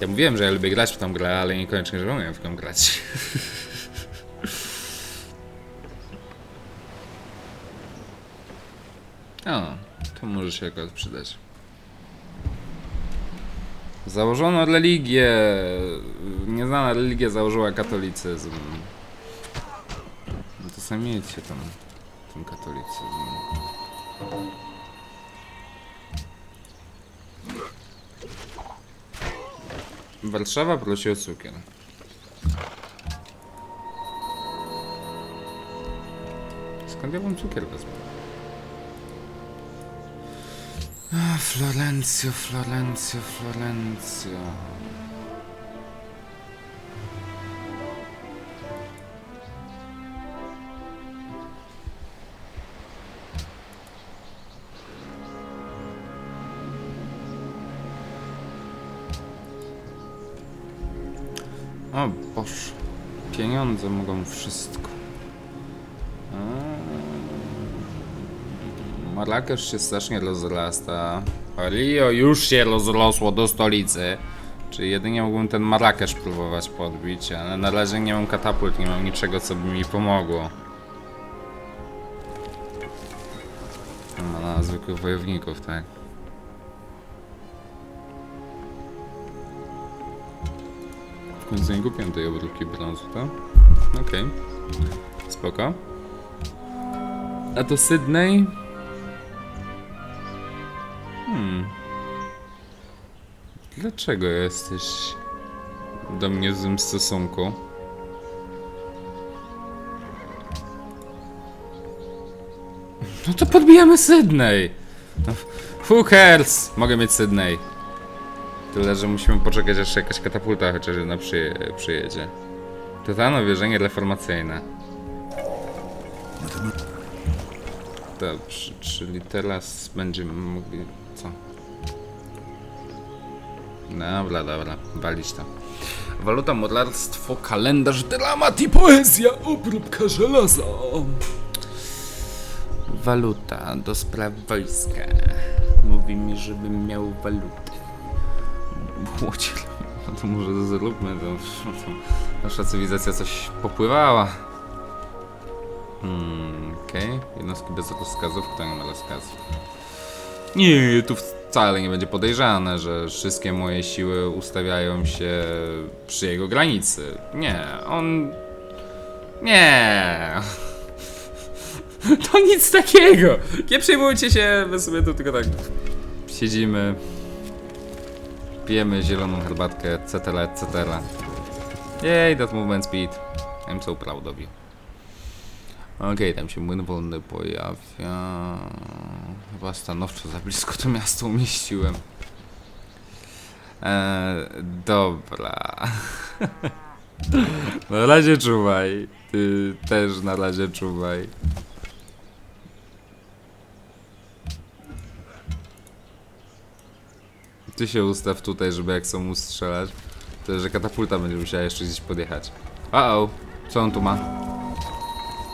Ja mówiłem, że ja lubię grać w tą grę, ale niekoniecznie, że umiem w tą grać. O, to może się akurat przydać. Założono religię. Nieznana religia założyła katolicyzm. No to sami tam. Ten katolicyzm. Warszawa prosi o cukier. Skąd ja mam cukier wezmę? Florencja, Florencja, Florencja. O Boże, pieniądze mogą wszystko. A, Marrakesz się strasznie rozrasta. Rio już się rozrosło do stolicy. Czy jedynie mógłbym ten Marrakesz próbować podbić, ale na razie nie mam katapult, nie mam niczego, co by mi pomogło. Ma na zwykłych wojowników, tak? W końcu nie kupiłem tej obróbki brązu, tak? Okej. Spoko. A to Sydney? Hmm. Dlaczego jesteś do mnie w złym stosunku? No to podbijamy Sydney! No, who cares? Mogę mieć Sydney. Tyle, że musimy poczekać, aż jakaś katapulta chociaż jedna przyje, przyjedzie. Totalne wierzenie reformacyjne. Dobrze, czyli teraz będziemy mogli... co? Dobra, dobra, walić to. Waluta, modarstwo, kalendarz, dramat i poezja, obróbka żelaza. Waluta do spraw wojska. Mówi mi, żebym miał walutę. Łocie, no to może zróbmy to. to nasza cywilizacja coś popływała. Hmm, okej. Jednostki bez rozkazów, kto nie ma rozkazów? Nie, tu wcale nie będzie podejrzane, że wszystkie moje siły ustawiają się przy jego granicy. Nie, on... Nie. To nic takiego. Nie przejmujcie się, my sobie tu tylko tak siedzimy, pijemy zieloną herbatkę, etc., etc. Yay, that movement speed. I'm so proud of you. Okej, tam się młyn wolny pojawia. Chyba stanowczo za blisko to miasto umieściłem. Eee, dobra. na razie czuwaj. Ty też na razie czuwaj. Ty się ustaw tutaj, żeby jak są strzelać, to że katapulta będzie musiała jeszcze gdzieś podjechać. O, -o. co on tu ma?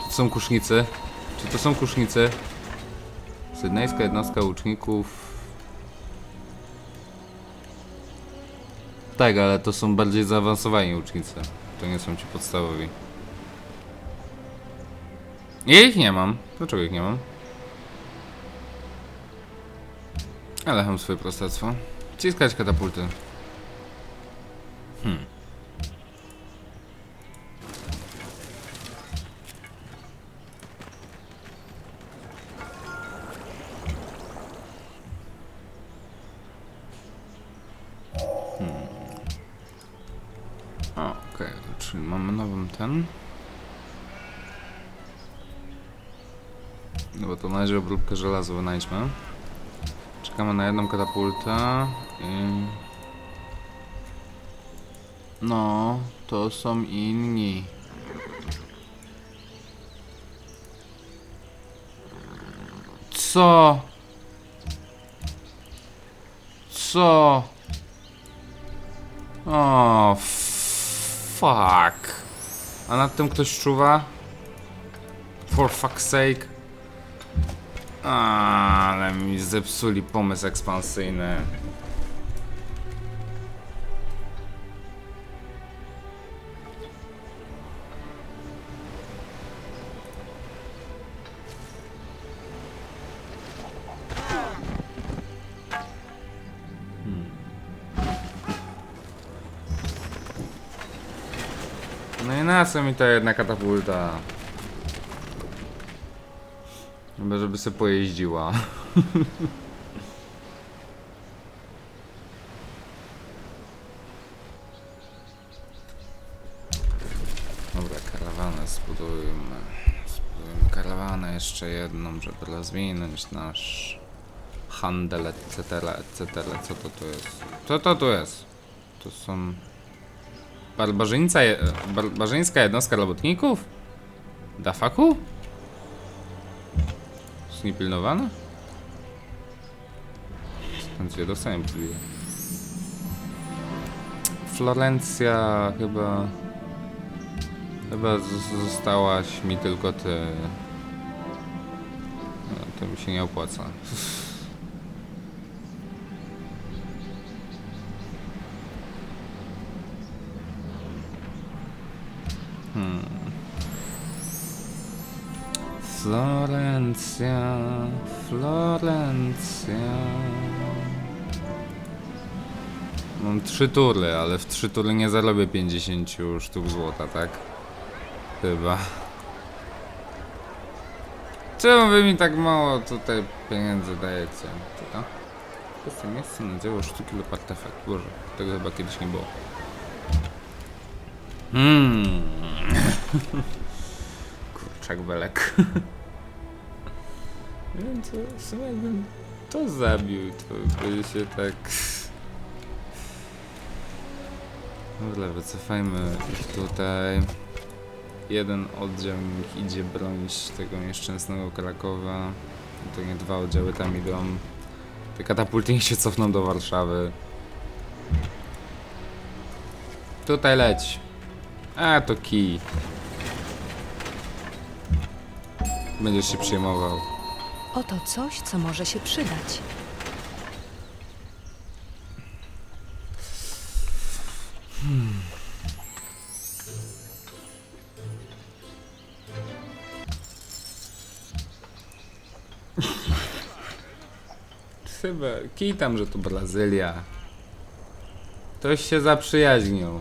Czy to są kusznicy? Czy to są kusznicy? Sydnejska jednostka łuczników. Tak, ale to są bardziej zaawansowani łucznicy. To nie są ci podstawowi. Ja ich nie mam. Dlaczego ich nie mam? Ale mam swoje prostactwo. Ciskać katapulty. Hmm. Hmm. Okej, czyli mamy nową ten. No bo to na razie obróbkę żelaza wynajdźmy. Czekamy na jedną katapultę. No, to są inni. Co? Co? O, fuck. A nad tym ktoś czuwa? For fuck's sake. Ale mi zepsuli pomysł ekspansyjny. Hmm. No i na co mi ta jedna katapulta? Chyba żeby sobie pojeździła. Dobra, karawanę zbudujmy. Zbudujmy karawanę jeszcze jedną, żeby rozwinąć nasz handel, etc., etc. Co to tu jest? Co to tu jest? To są... Barbarzyńca, je... barbarzyńska jednostka robotników? Dafaku? Jest niepilnowana? Skąd je dostałem chwilę? Florencja chyba... Chyba zostałaś mi tylko ty. No, to mi się nie opłaca. Hmm. Florencja, Florencja. Mam trzy tury, ale w trzy tury nie zarobię 50 sztuk złota, tak? Chyba. Czemu wy mi tak mało tutaj pieniędzy dajecie? Czeka. Kwestia miejsca na dzieło sztuki lub artefakt. Boże, tego chyba kiedyś nie było. Hmm. Kurczak belek. Więc w sumie jakbym to zabił, to by się tak... Dobra, wycofajmy ich tutaj. Jeden oddział niech idzie bronić tego nieszczęsnego Krakowa. To nie dwa oddziały tam idą. Te katapulty niech się cofną do Warszawy. Tutaj leć. A, to kij. Będziesz się przejmował. Oto coś, co może się przydać. Chyba, kij tam, że to Brazylia. Ktoś się zaprzyjaźnił.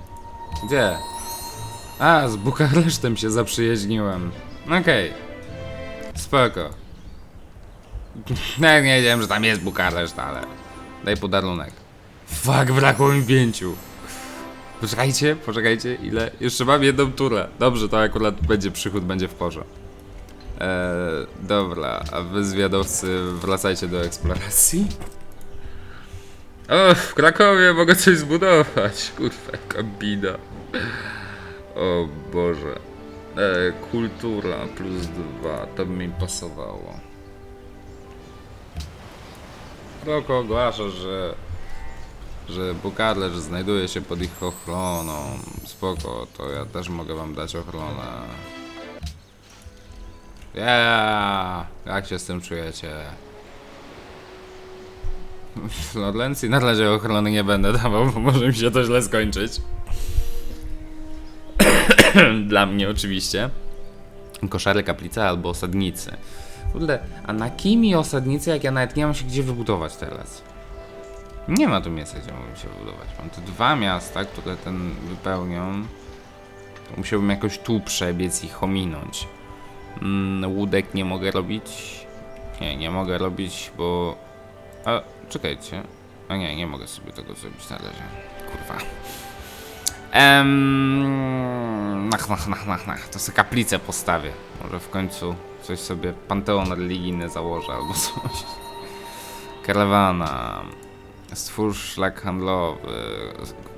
Gdzie? A, z Bukaresztem się zaprzyjaźniłem. Okej. Spoko. Nawet nie wiedziałem, że tam jest Bukareszt, ale... Daj podarunek. Fuck, brakło mi pięciu. Poczekajcie, poczekajcie, ile? Jeszcze mam jedną turę. Dobrze, to akurat będzie przychód, będzie w porze. Eee, dobra, a wy zwiadowcy wracajcie do eksploracji. O, w Krakowie mogę coś zbudować. Kurwa, bida. O Boże. Eee, kultura plus dwa, to by mi pasowało. Kroko ogłasza, że że Bukaresz znajduje się pod ich ochroną. Spoko, to ja też mogę wam dać ochronę. Yeah! Jak się z tym czujecie? W Norlencji na razie ochrony nie będę dawał, bo może mi się to źle skończyć. Dla mnie oczywiście. Koszary, kaplice albo osadnicy. Kurde, a na kimi osadnicy, jak ja nawet nie mam się gdzie wybudować teraz? Nie ma tu miejsca, gdzie mógłbym się wybudować. Mam tu dwa miasta, które ten wypełnią. Musiałbym jakoś tu przebiec i ominąć. Mm, łódek nie mogę robić. Nie, nie mogę robić, bo... A, czekajcie. A nie, nie mogę sobie tego zrobić na razie. Kurwa. Ehm... Nach, nach, nach, nach, nach. To sobie kaplicę postawię. Może w końcu coś sobie panteon religijny założę albo coś. Karawana. Stwórz szlak handlowy.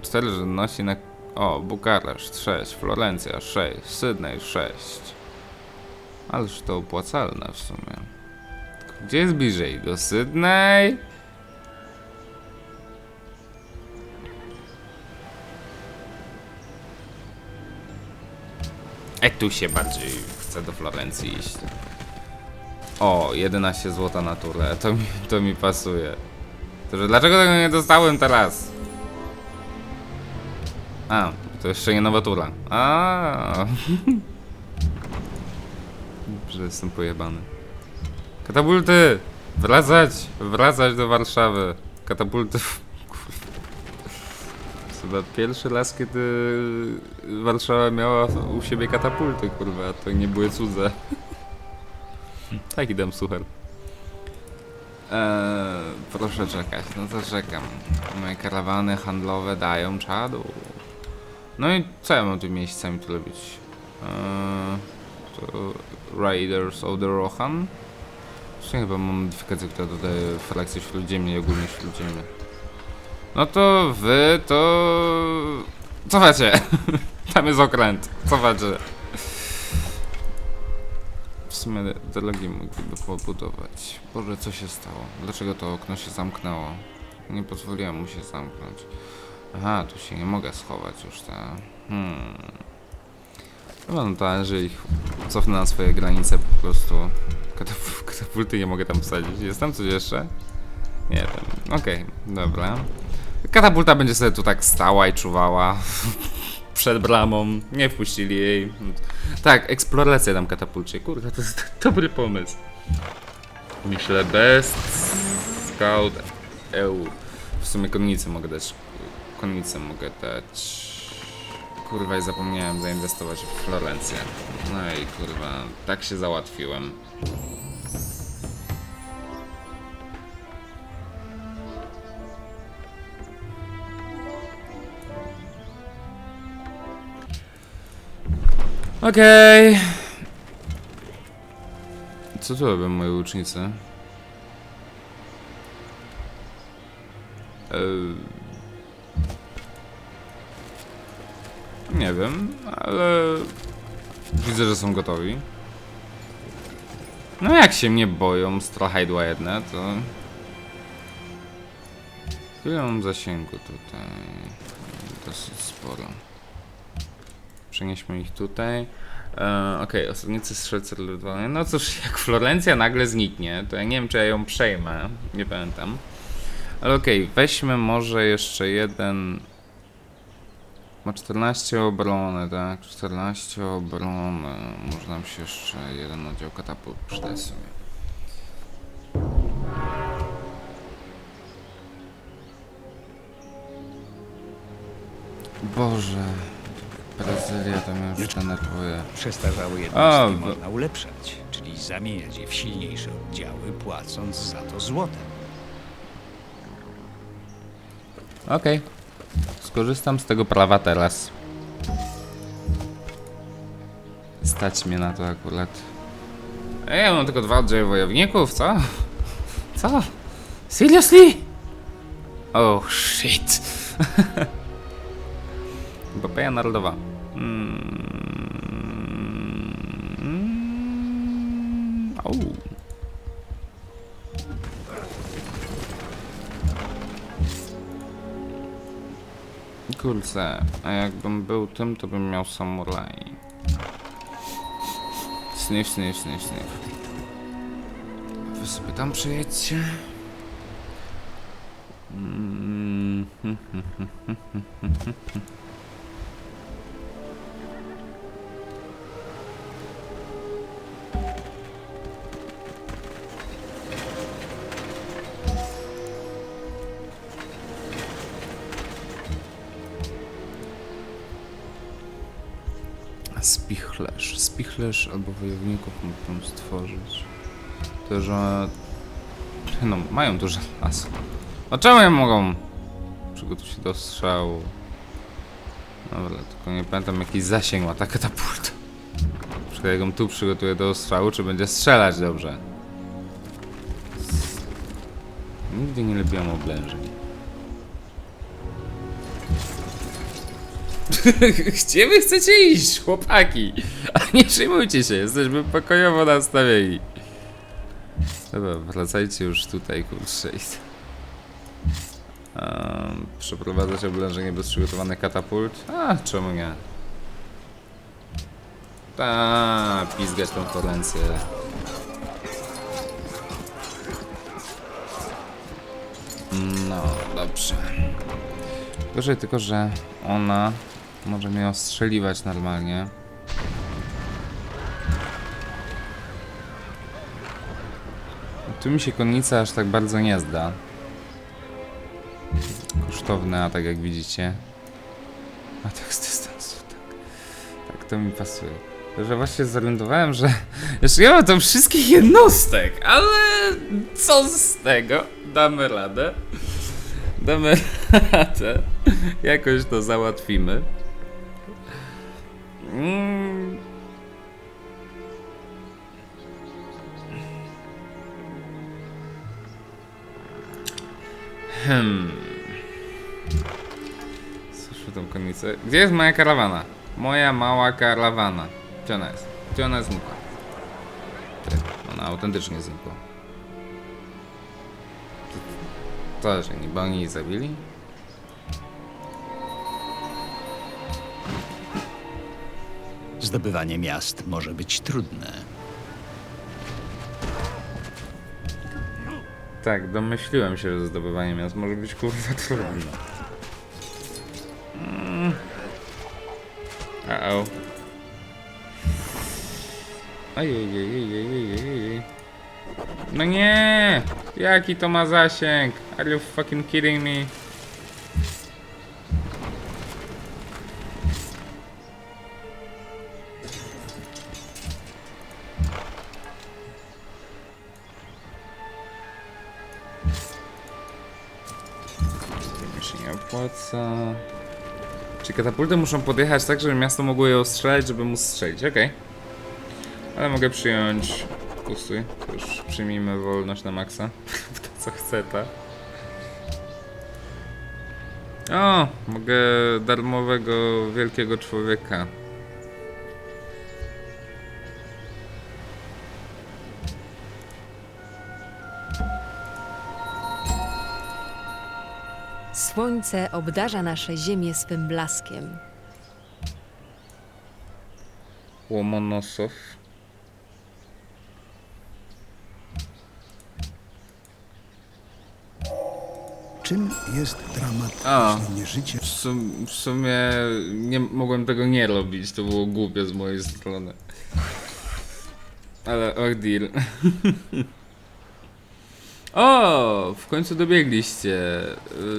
Cztery żywności na... O, Bukareszt 6, Florencja 6, Sydney 6. Ależ to opłacalne w sumie. Gdzie jest bliżej? Do Sydney? E, tu się bardziej chcę do Florencji iść. O, 11 zł na turę. To mi, to mi pasuje. To, że dlaczego tego nie dostałem teraz? A, to jeszcze nie nowa tura. A. Że jestem pojebany. Katapulty! Wracać! Wracać do Warszawy! Katapulty. Chyba pierwszy raz, kiedy Warszawa miała u siebie katapulty, kurwa, to nie były cudze. tak idem sucher. Eee, proszę czekać, no to czekam. Moje karawany handlowe dają czadu. No i co ja mam tu miejscami tu robić? Eee, to Raiders of the Rohan? Właśnie chyba mam modyfikację, która dodaje frakcję śródziemnej ogólnie śródziemnej. No to wy to... Cofacie! Tam jest okręt. Cofacie. W sumie drogi mogliby pobudować. Boże, co się stało? Dlaczego to okno się zamknęło? Nie pozwoliłem mu się zamknąć. Aha, tu się nie mogę schować już, ta. Hmm. Chyba no to, że ich cofnę na swoje granice po prostu. Katap- Katapulty nie mogę tam wsadzić. Jest tam coś jeszcze? Nie wiem. Okej, dobra. Katapulta będzie sobie tu tak stała i czuwała przed bramą. Nie wpuścili jej. Tak, eksploracja tam katapulcie. Kurde, to jest dobry pomysł. Myślę best scout EU. W sumie konnicy mogę dać. Konnicę mogę dać. Kurwa i zapomniałem zainwestować w Florencję. No i kurwa, tak się załatwiłem. Okej. Co tu robią moi łucznicy? Eee... Nie wiem, ale widzę, że są gotowi. No jak się mnie boją strachajdła jedne, to... Ile mam zasięgu tutaj? Dosyć sporo. Przenieśmy ich tutaj. E, Okej, osadnicy strzelcy lądowania. No cóż, jak Florencja nagle zniknie, to ja nie wiem, czy ja ją przejmę. Nie pamiętam. Ale okej, weźmy może jeszcze jeden. Ma 14 obrony, tak? 14 obrony. Może nam się jeszcze jeden oddział katapult przydać sobie. Boże. Brazylia to mnie już denerwuje. Przestarzałe A, jednostki w- można ulepszać, czyli zamieniać je w silniejsze oddziały, płacąc za to złotem. Okej. Skorzystam z tego prawa teraz. Stać mnie na to akurat. Ej, ja mam tylko dwa oddziały wojowników, co? Co? Seriously? Oh shit. Epopeja narodowa. Mm. Au. A jakbym był tym, to bym miał samuraj. Sniff, sniff, sniff, sniff. Wy sobie tam przyjedźcie. Mm, Spichlerz albo wojowników mógłbym stworzyć. To, że... No, mają dużo lasu. A czemu nie mogą? Przygotuj się do strzału. Dobra, tylko nie pamiętam jaki zasięg ma ta katapulta. Czekaj, jak ją tu przygotuję do strzału, czy będzie strzelać dobrze? Nigdy nie lubiłam oblężeń. Gdzie wy chcecie iść, chłopaki? A nie przejmujcie się, jesteśmy pokojowo nastawieni. Dobra, wracajcie już tutaj, kurczę. Um, przeprowadzać oblężenie bez przygotowanych katapult? A, czemu nie? Ta, pizgać tą Florencję. No, dobrze. Gorzej tylko, że ona może mnie ostrzeliwać normalnie. Tu mi się konnica aż tak bardzo nie zda. Kosztowny atak, jak widzicie. A tak z dystansu, tak. Tak, to mi pasuje. Że właśnie zorientowałem, że jeszcze ja mam tam wszystkich jednostek, ale co z tego? Damy radę. Damy radę. Jakoś to załatwimy. Mm. Hmm. Słyszę tą konnicę. Gdzie jest moja karawana? Moja mała karawana. Gdzie ona jest? Gdzie ona znikła? Ty, Ona autentycznie znikła. To, to że niby oni jej zabili? Zdobywanie miast może być trudne. Tak, domyśliłem się, że zdobywanie miast może być kurwa trudne. Mm. Uh-oh. No nie! Jaki to ma zasięg? Are you fucking kidding me? Katapulty muszą podjechać tak, żeby miasto mogło je ostrzelać, żeby móc strzelić? Okej. Ale mogę przyjąć... To już przyjmijmy wolność na maksa. to co chce, ta. O! Mogę darmowego wielkiego człowieka. Słońce obdarza nasze ziemię swym blaskiem. Łomonosow. Czym jest dramat A. nie życia? W, sum, w sumie nie mogłem tego nie robić, to było głupie z mojej strony. Ale ordeal. o, w końcu dobiegliście.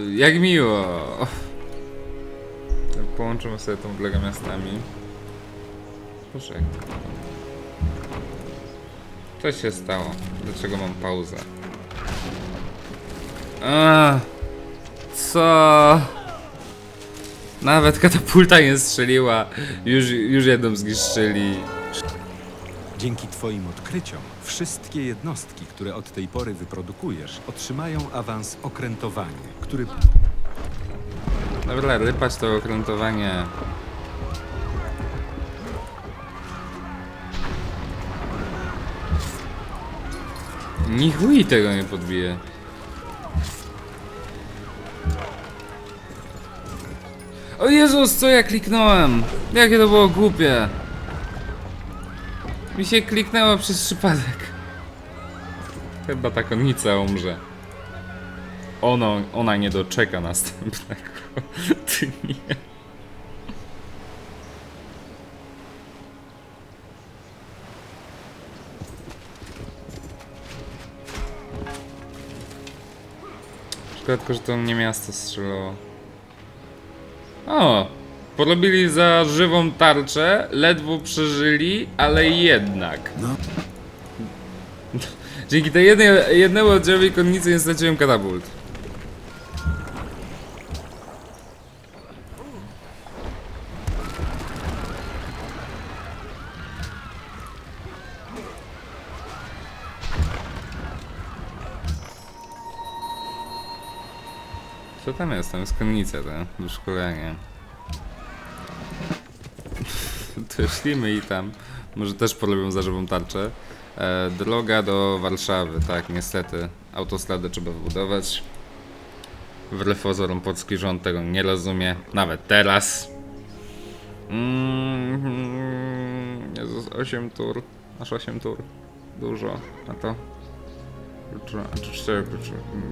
Y, Jak miło. Tak, Połączymy sobie tą blegę miastami. Proszę. Co się stało? Dlaczego mam pauzę? A, co? Nawet katapulta nie strzeliła. Już, już jedną zniszczyli. Dzięki Twoim odkryciom wszystkie jednostki, które od tej pory wyprodukujesz, otrzymają awans okrętowanie, który Dobra, rypać to okrętowanie. Ni chuj tego nie podbije. O Jezus, co ja kliknąłem? Jakie to było głupie. Mi się kliknęło przez przypadek. Chyba ta konnica umrze. Ono, ona nie doczeka następnego. Ty nie. Szkoda tylko, że to nie miasto strzelało. O! Porobili za żywą tarczę, ledwo przeżyli, ale jednak. No. Dzięki tej jednej, jednemu oddziałowi konnicy nie straciłem katapult. Co tam jest? Tam jest konnica, to wyszkolenie. to szlimy i tam. Może też porobią za żywą tarczę. E, droga do Warszawy, tak, niestety. Autostradę trzeba wybudować. Wbrew pozorom polski rząd tego nie rozumie, nawet teraz. Mm, Jezus, 8 tur. Aż 8 tur. Dużo. A to. Czy, czy 4 kluczy.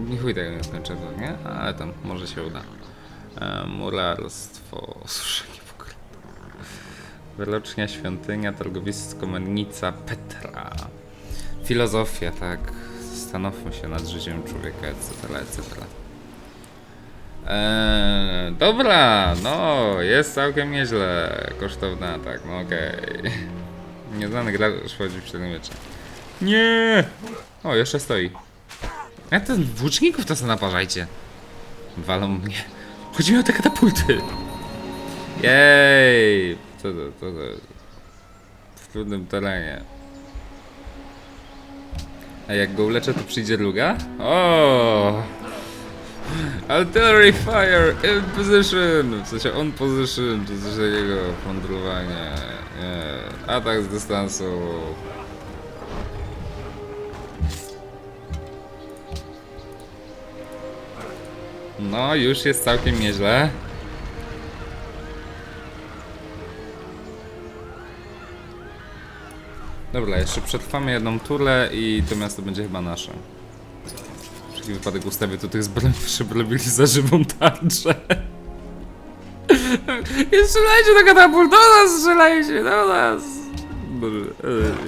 Nie chuj tego nie skończę, nie? Ale tam może się uda. E, murarstwo. Suszenie pokoju. Wyrocznia, świątynia, targowisko, mennica, Petra. Filozofia, tak. Zastanówmy się nad życiem człowieka, etc., etc. Eee, dobra, no, jest całkiem nieźle. Kosztowny atak, no okej. Nieznany gracz wchodzi w średniowiecze. Nie! O, jeszcze stoi. Jak ten włóczników to sobie naparzajcie. Walą mnie. Chodzi mi o te katapulty. Jej! Co to, to? W trudnym terenie. A jak go uleczę, to przyjdzie druga? O! Artillery fire in position! W sensie on position, czy coś takiego. Kontrolowanie. Nie. Atak z dystansu. No, już jest całkiem nieźle. Dobra, jeszcze przetrwamy jedną turę i to miasto będzie chyba nasze. Wszelki wypadek ustawię tu tych zbrojnych, żeby robili za żywą tarczę. Nie strzelajcie do katapult, do nas strzelajcie, do nas! Boże,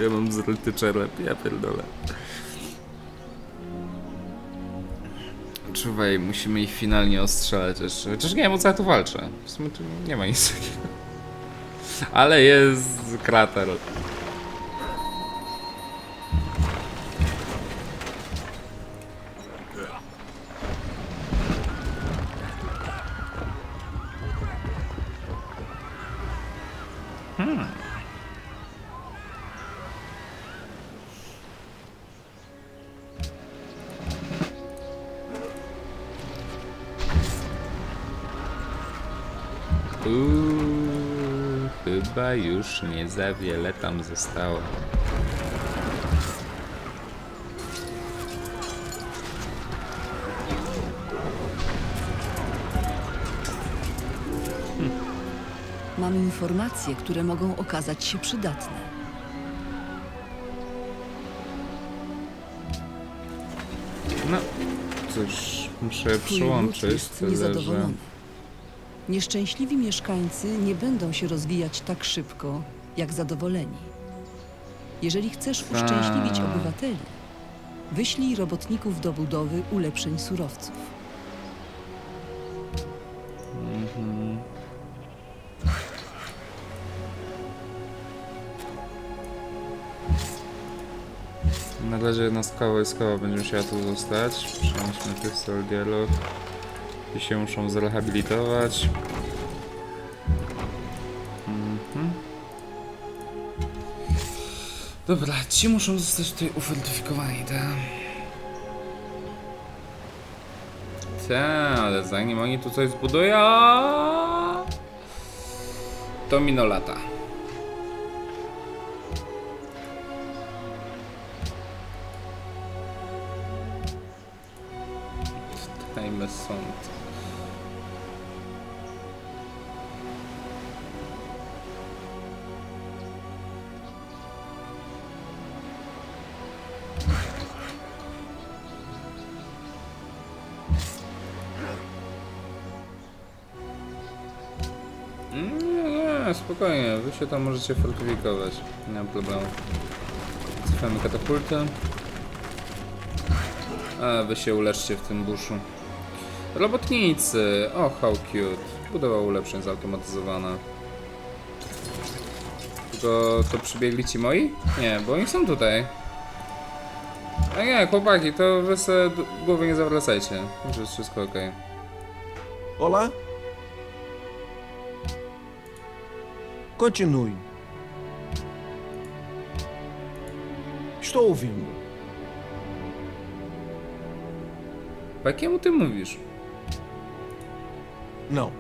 ja mam zryty czerep, ja pierdolę. Czuwaj, musimy ich finalnie ostrzelać jeszcze. Chociaż nie wiem o co ja tu walczę. W sumie tu nie ma nic takiego. Ale jest krater. Uuu, chyba już nie za wiele tam zostało. Informacje, które mogą okazać się przydatne. No, cóż, muszę Twój lud przyłączyć jest tyle, że... niezadowolony. Nieszczęśliwi mieszkańcy nie będą się rozwijać tak szybko, jak zadowoleni. Jeżeli chcesz uszczęśliwić obywateli, wyślij robotników do budowy ulepszeń surowców. Na razie jednostka wojskowa będzie musiała tu zostać. Przenieśmy tych soldielów. I się muszą zrehabilitować. Mhm. Dobra, ci muszą zostać tutaj ufortyfikowani, tak? Tak, ale zanim oni tu coś zbudują, to miną lata. Sąd. Nie, nie, spokojnie, wy się tam możecie fortyfikować. Nie ma problemu. Cofamy katapultę. A wy się uleczcie w tym buszu. Robotnicy! O, how cute. Budowa ulepszeń zautomatyzowana. Tylko to przybiegli ci moi? Nie, bo oni są tutaj. A nie, chłopaki, to wy d- głowy nie zawracajcie. Już jest wszystko ok. Olá? Continue. Estou ouvindo. Po jakiemu ty mówisz? Não.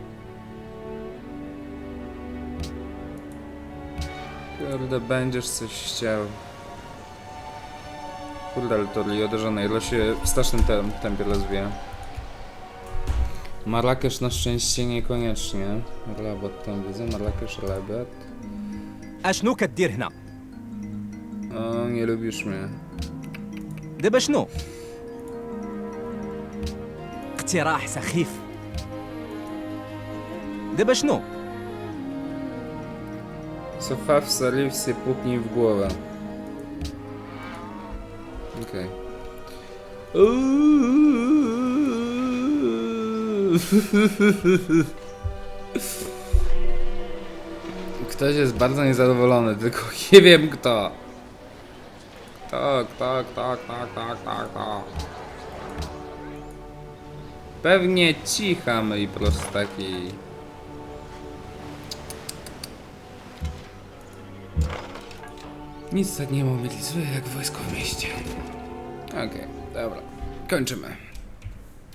Kurde, będziesz coś chciał. Kurde, ale to Rio de Janeiro się w strasznym tem tempie rozwija. Marrakesz na szczęście niekoniecznie. Rabat tam widzę, Marrakesz, Rabat. اشنو كدير هنا O, nie lubisz mnie. دابا شنو اقتراح سخيف gdy byś nóg. Sofa wsaлився płótni w głowę. Okej. Okay. Ktoś jest bardzo niezadowolony, tylko nie wiem kto. Tak, tak, tak, tak, tak, tak, tak. Pewnie cicha, my prostaki. Nic tak nie mobilizuje jak wojsko w mieście. Okej, dobra. Kończymy.